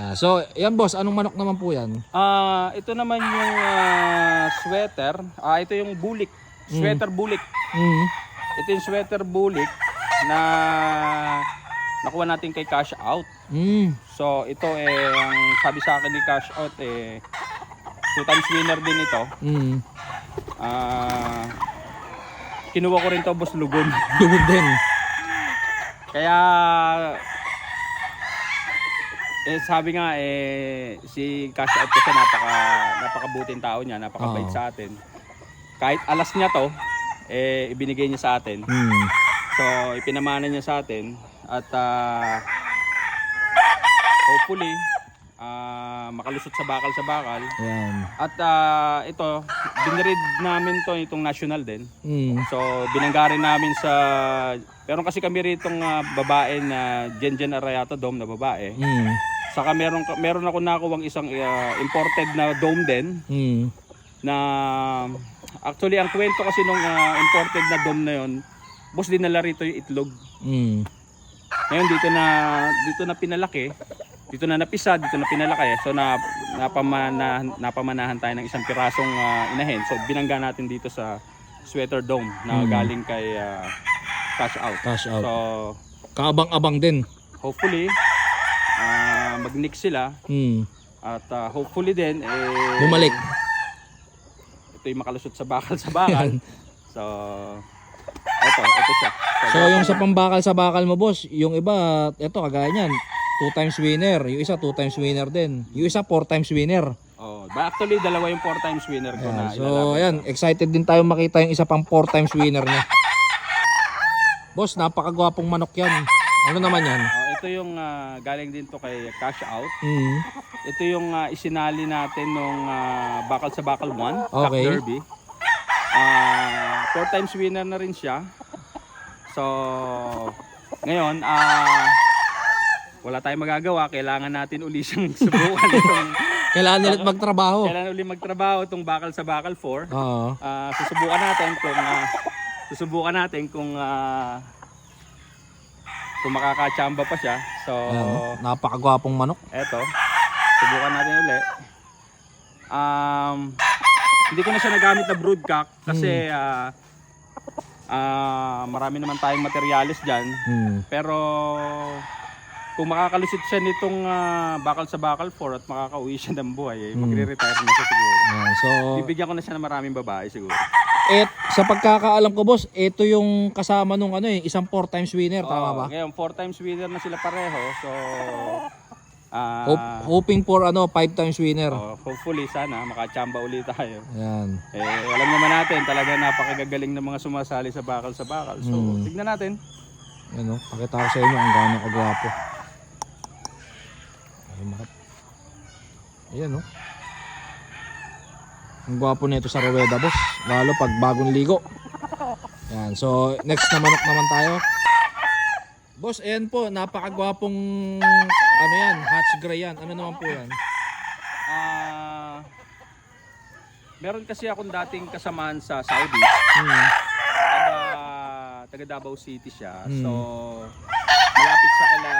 Yeah. So, yan boss, anong manok naman po yan? Ah, ito naman yung ah, sweater. Ah, ito yung bulik. Sweater bulik. Mm. Ito yung sweater bulik na nakuha natin kay Cash Out. Mm. So, ito eh, ang sabi sa akin ni Cash Out eh, two times winner din ito. Mm. Ah, kinuha ko rin to boss lugon. Lugod din. Kaya eh sabi nga eh si Cash Out kasi napaka napakabuting tao niya, napakabait Oo. sa atin. Kahit alas niya to, eh ibinigay niya sa atin. Mm. So ipinamana niya sa atin at ah, hopefully ah, makalusot sa bakal sa bakal. Yan. At ah, ito, binirid namin to itong national din. Mm. So binanggarin namin sa Meron kasi kami rito uh, babae na Jenjen Arayato Dome na babae. Mm. Saka meron meron ako nakuwang isang uh, imported na dome din Mm. na actually ang kwento kasi nung uh, imported na dome na yon, boss dinala rito yung itlog. Mm. Ngayon dito na dito na pinalaki, dito na napisa, dito na pinalaki. So na napamana, napamanahan tayo ng isang pirasong uh, inahin. So binangga natin dito sa Sweater Dome na Hmm. galing kay uh, Cash Out. Cash out. So Kaabang-abang din. hopefully mag-nick sila Mm. at ah, hopefully din eh Bumalik. ito yung makalusot sa bakal sa bakal. so ito, ito siya. So yung sa pambakal sa bakal mo boss, yung iba, eto kagaya niyan, two times winner. Yung isa two times winner din. Yung isa four times winner. Oh, actually dalawa yung four times winner ko Ayan. na So ayan, excited din tayo makita yung isa pang four times winner niya. Boss, napakagwapong manok yan. Ano naman yan? Oh, ito yung ah, galing din to kay Cash Out. Mm. Ito yung ah, isinali natin nung ah, Bakal sa Bakal 1, Cock Okay. Derby. Ah, four times winner na rin siya. So, ngayon, ah wala tayong magagawa. Kailangan natin uli siyang subukan itong Kailangan nila magtrabaho. kailangan uli magtrabaho itong Bakal sa Bakal 4. Oo. Ah, susubukan natin kung ah, susubukan natin kung ah, kung makakachamba pa siya. So, Ayan, napakagwapong manok. Eto, subukan natin uli. Um, hindi ko na siya nagamit na broodcock kasi ah ah, marami naman tayong materialis dyan. Mm. Pero kung makakalusit siya nitong ah, bakal sa bakal 4 at makakauwi siya ng buhay, eh, magre-retire na siya siguro. Ayan, so, Bibigyan ko na siya ng maraming babae siguro. Et, sa pagkakaalam ko boss, ito yung kasama nung ano eh, isang four times winner, tama Oo, ba? Ngayon, 4 times winner na sila pareho. So, ah, Hope, hoping for ano, five times winner. oh, hopefully sana makachamba ulit tayo. Ayan. Eh, alam naman natin, talaga napakagagaling ng mga sumasali sa bakal sa bakal. So, Hmm. tignan natin. Ano, pakita ko sa inyo ang gaano kagwapo. Ay, marap. Ayan, no. Ang gwapo nito sa Rueda, boss. Lalo pag bagong ligo. Yan. So, next na manok naman tayo. Boss, ayan po. Napakagwapong, ano yan, hatch gray yan. Ano naman po yan? Ah, meron kasi akong dating kasamahan sa Saudi. Hmm. Taga, taga Davao City siya. Hmm. So, malapit sa kala,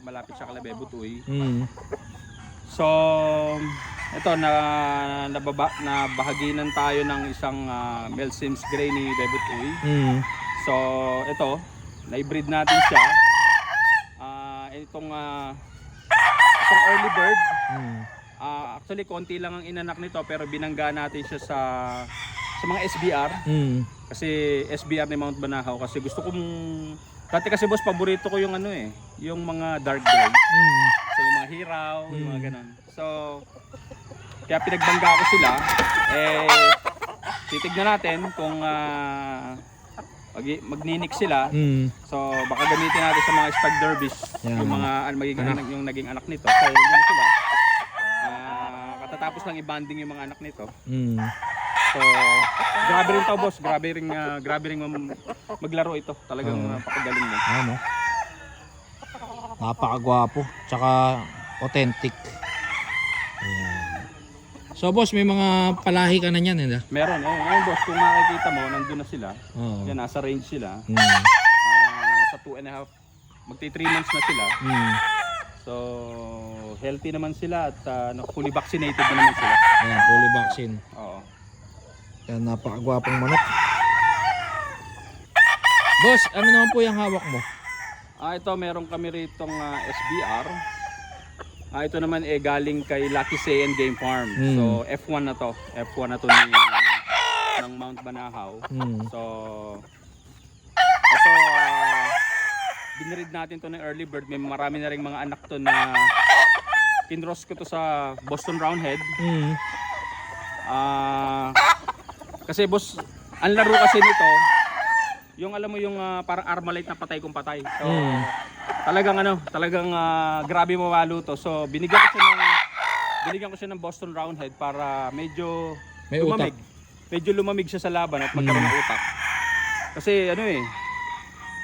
malapit sa kala Bebutuy. Hmm. So, ito na nababa na bahaginan tayo ng isang uh, Mel Sims Gray ni Bebutuy. Hmm. So, ito, na-breed natin siya. Ah, itong ah, itong early bird, Hmm. ah, actually konti lang ang inanak nito pero binangga natin siya sa sa mga SBR Hmm. kasi SBR ni Mount Banahaw kasi gusto kong Dati kasi boss paborito ko yung ano eh, yung mga dark gray. Hmm. So yung mga hiraw, yung mga ganun. So kaya pinagbangga ko sila eh titignan natin kung ah, mag magninik sila Hmm. So baka gamitin natin sa mga stag derbies Yan. yung mga ano, magiging Anak. anak. yung naging anak nito. So yun sila. Ah, katatapos lang i-banding yung mga anak nito. Hmm. So grabe rin to boss, grabe rin ah, grabe rin maglaro ito. Talagang Oo. napakagaling din. Ano? Napakagwapo. Tsaka authentic. So boss, may mga palahi ka na niyan, eh. Meron eh, ngayon boss, kung makikita mo, nandun na sila. Oo. Yan, nasa range sila. Hmm. Ah, sa 2 and a half, magti 3 months na sila. Hmm. So healthy naman sila at ah, no, fully vaccinated na naman sila. Ayan, fully vaccine. Oo. Yan, napakagwapong manok. Boss, ano naman po yung hawak mo? Ah, ito meron kami ritong ah, SBR. Ah, ito naman eh galing kay Lucky Sayan Game Farm. Mm. So, F1 na to. F1 na to ni ng Mount Banahaw. Hmm. So, ito, ah, binirid natin to ng early bird. May marami na rin mga anak to na kinross ko to sa Boston Roundhead. Hmm. Ah, kasi boss, ang laro kasi nito, yung alam mo yung ah, parang Armalite na patay kung patay. So, Mm. Talagang ano, talagang ah, grabe mawalo to. So, binigyan ko siya ng binigyan ko siya ng Boston Roundhead para medyo May utak. lumamig. Medyo lumamig siya sa laban at magkaroon ng utak. Kasi ano eh,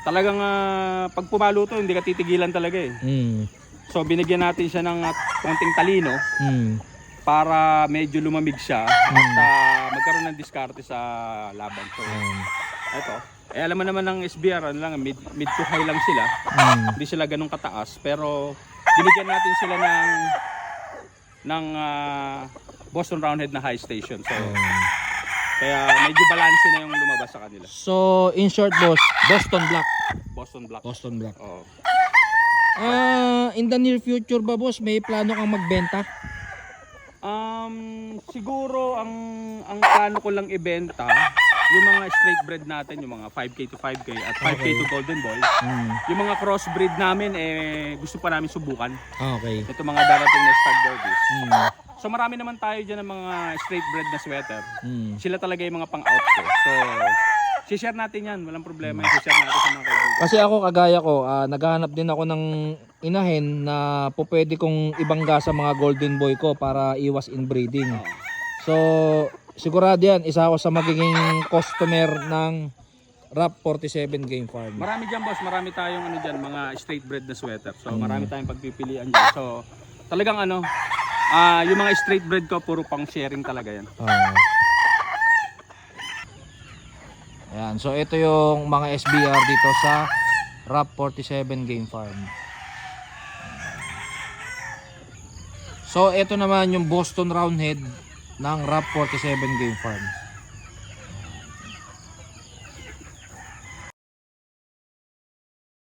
talagang ah, pag pumalo to, hindi ka titigilan talaga eh. Hmm. So, binigyan natin siya ng ah, konting talino Hmm. para medyo lumamig siya at ah, magkaroon ng diskarte sa laban. So, Ayan. eto. Eh, alam mo naman ng SBR, ano lang, mid, mid to high lang sila. Hmm. Hindi sila ganun kataas. Pero, binigyan natin sila ng ng ah, Boston Roundhead na high station. So, Ayan. kaya medyo balance na yung lumabas sa kanila. So, in short boss, Boston Black. Boston Black. Boston Black. Oo. Ah, in the near future ba boss, may plano kang magbenta? Um, siguro ang ang plano ko lang ibenta yung mga straight bred natin, yung mga 5k to 5k at 5k Okay. to golden boy. Hmm. Yung mga crossbreed namin eh gusto pa namin subukan. Okay. Ito mga darating na stud derbies. Hmm. So marami naman tayo diyan ng mga straight bred na sweater. Hmm. Sila talaga yung mga pang-out ko. So, share natin yan. Walang problema. I-share natin sa mga kaibigan. Kasi ako kagaya ko, ah, naghahanap din ako ng inahin na po pwede kong ibangga sa mga golden boy ko para iwas inbreeding. So, sigurado yan, isa ako sa magiging customer ng Rap 47 Game Farm. Marami dyan boss, marami tayong ano dyan, mga straight bred na sweater. So marami tayong pagpipilian dyan. So talagang ano, ah yung mga straight bred ko, puro pang sharing talaga yan. Ah. Ayan, so ito yung mga SBR dito sa Rap 47 Game Farm. So ito naman yung Boston Roundhead ng Rap 47 Game Farm.